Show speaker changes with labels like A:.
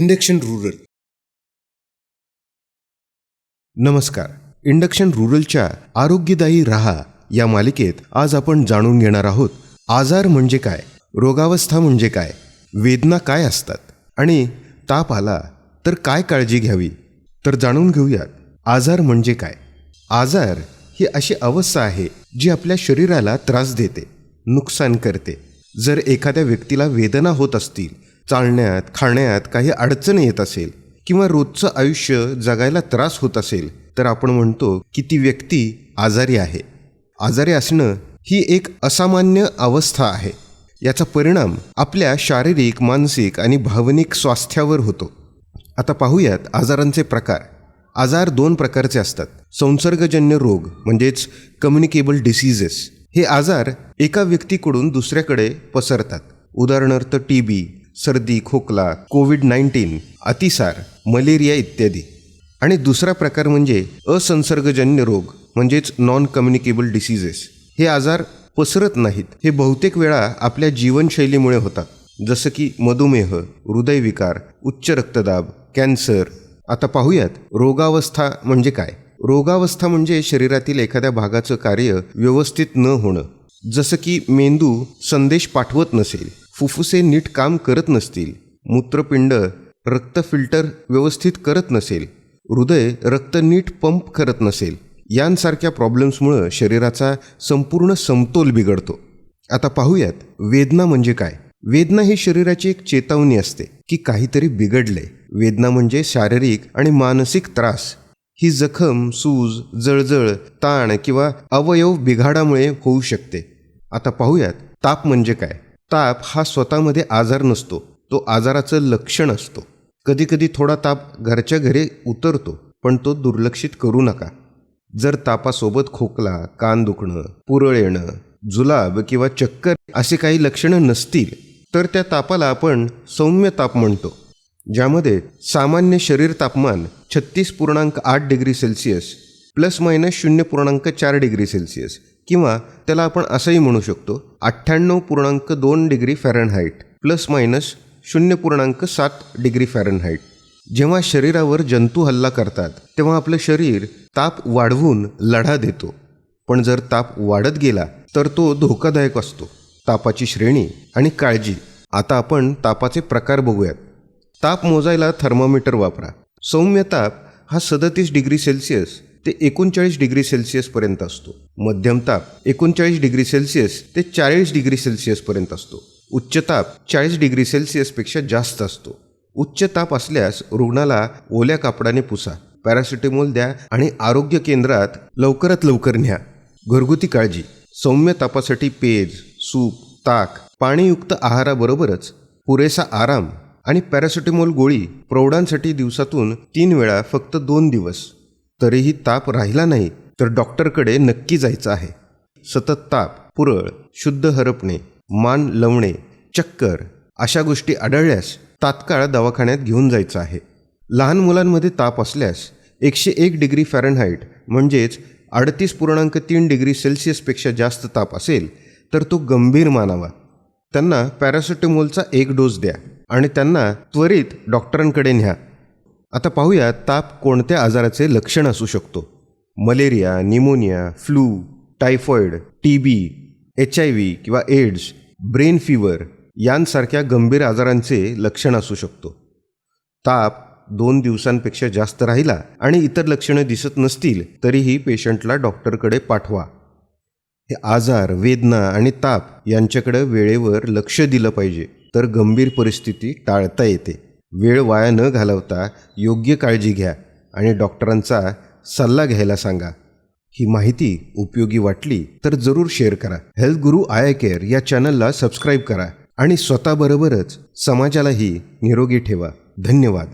A: Induction rural. नमस्कार. Induction रुरलच्या आरोग्यदायी राहा या मालिकेत आज आपण जाणून घेणार आहोत आजार म्हणजे काय रोगावस्था म्हणजे काय वेदना काय असतात आणि ताप आला तर काय काळजी घ्यावी? तर जाणून घेऊयात आजार म्हणजे काय? आजार ही अशी अवस्था आहे जी आपल्या शरीराला त्रास देते नुकसान करते. जर एखाद्या व्यक्तीला वेदना होत असतील चालण्यात खाण्यात काही अडचण येत असेल किंवा रोजचं आयुष्य जगायला त्रास होत असेल तर आपण म्हणतो की ती व्यक्ती आजारी आहे. आजारी असणं ही एक असामान्य अवस्था आहे. याचा परिणाम आपल्या शारीरिक मानसिक आणि भावनिक स्वास्थ्यावर होतो. आता पाहूयात आजारांचे प्रकार. आजार दोन प्रकारचे असतात. संसर्गजन्य रोग म्हणजेच कम्युनिकेबल डिसीजेस हे आजार एका व्यक्तीकडून दुसऱ्याकडे पसरतात. उदाहरणार्थ टी बी सर्दी खोकला कोविड नाईन्टीन अतिसार मलेरिया इत्यादी. आणि दुसरा प्रकार म्हणजे असंसर्गजन्य रोग म्हणजेच नॉन कम्युनिकेबल डिसीजेस हे आजार पसरत नाहीत. हे बहुतेक वेळा आपल्या जीवनशैलीमुळे होतात. जसं की मधुमेह हृदयविकार उच्च रक्तदाब कॅन्सर. आता पाहूयात रोगावस्था म्हणजे काय? रोगावस्था म्हणजे शरीरातील एखाद्या भागाचं कार्य व्यवस्थित न होणं. जसं की मेंदू संदेश पाठवत नसेल. फुफ्फुसे नीट काम करत नसतील मूत्रपिंड रक्त फिल्टर व्यवस्थित करत नसेल हृदय रक्त नीट पंप करत नसेल यांसारख्या प्रॉब्लेम्समुळं शरीराचा संपूर्ण समतोल बिघडतो. आता पाहूयात वेदना म्हणजे काय? वेदना ही शरीराची एक चेतावणी असते की काहीतरी बिघडले वेदना म्हणजे शारीरिक आणि मानसिक त्रास. ही जखम सूज जळजळ ताण किंवा अवयव बिघाडामुळे होऊ शकते. आता पाहूयात ताप म्हणजे काय? ताप हा स्वतःमध्ये आजार नसतो. तो आजाराचं लक्षण असतो. कधीकधी थोडा ताप घरच्या घरी उतरतो पण तो दुर्लक्षित करू नका. जर तापासोबत खोकला कान दुखणं पुरळ येणं जुलाब किंवा चक्कर असे काही लक्षणं नसतील तर त्या तापाला आपण सौम्य ताप म्हणतो. ज्यामध्ये सामान्य शरीर तापमान छत्तीस पूर्णांक आठ डिग्री सेल्सिअस प्लस मायनस शून्य पूर्णांक चार डिग्री सेल्सिअस किंवा त्याला आपण असंही म्हणू शकतो अठ्ठ्याण्णव पूर्णांक दोन डिग्री फॅरनहाईट प्लस मायनस शून्य पूर्णांक सात डिग्री फॅरनहाईट. जेव्हा शरीरावर जंतू हल्ला करतात तेव्हा आपलं शरीर ताप वाढवून लढा देतो. पण जर ताप वाढत गेला तर तो धोकादायक असतो. तापाची श्रेणी आणि काळजी. आता आपण तापाचे प्रकार बघूयात. ताप मोजायला थर्मामीटर वापरा. सौम्य ताप हा सदतीस डिग्री सेल्सिअस ते एकोणचाळीस डिग्री सेल्सिअसपर्यंत असतो. मध्यम ताप एकोणचाळीस डिग्री सेल्सिअस ते चाळीस डिग्री सेल्सिअसपर्यंत असतो. उच्च ताप चाळीस डिग्री सेल्सिअसपेक्षा जास्त असतो. उच्च ताप असल्यास रुग्णाला ओल्या कापडाने पुसा पॅरासिटेमॉल द्या आणि आरोग्य केंद्रात लवकरात लवकर न्या. घरगुती काळजी सौम्य तापासाठी पेज सूप ताक पाणीयुक्त आहाराबरोबरच पुरेसा आराम आणि पॅरासिटेमॉल गोळी प्रौढांसाठी दिवसातून तीन वेळा फक्त दोन दिवस. तरीही ताप राहिला नाही तर डॉक्टरकडे नक्की जायचं आहे. सतत ताप पुरळ शुद्ध हरपणे मान लवणे चक्कर अशा गोष्टी आढळल्यास तात्काळ दवाखान्यात घेऊन जायचं आहे. लहान मुलांमध्ये ताप असल्यास एकशे एक डिग्री फॅरनहाईट म्हणजेच अडतीस पूर्णांक तीन डिग्री सेल्सिअसपेक्षा जास्त ताप असेल तर तो गंभीर मानावा. त्यांना पॅरासिटेमॉलचा एक डोस द्या आणि त्यांना त्वरित डॉक्टरांकडे न्या. आता पाहूया ताप कोणत्या आजाराचे लक्षण असू शकतो. Malaria pneumonia flu typhoid T B H I V किंवा एड्स ब्रेन फिवर यांसारख्या गंभीर आजारांचे लक्षण असू शकतो. ताप दोन दिवसांपेक्षा जास्त राहिला आणि इतर लक्षणं दिसत नसतील तरीही पेशंटला डॉक्टरकडे पाठवा. हे आजार वेदना आणि ताप यांच्याकडे वेळेवर लक्ष दिलं पाहिजे तर गंभीर परिस्थिती टाळता येते. वेळ वाया न घालवता योग्य काळजी घ्या आणि डॉक्टरांचा सल्ला घ्यायला सांगा. ही माहिती उपयोगी वाटली तर जरूर शेअर करा. हेल्थ गुरु आय केअर या चॅनलला सबस्क्राईब करा आणि स्वतःबरोबरच समाजालाही निरोगी ठेवा. धन्यवाद.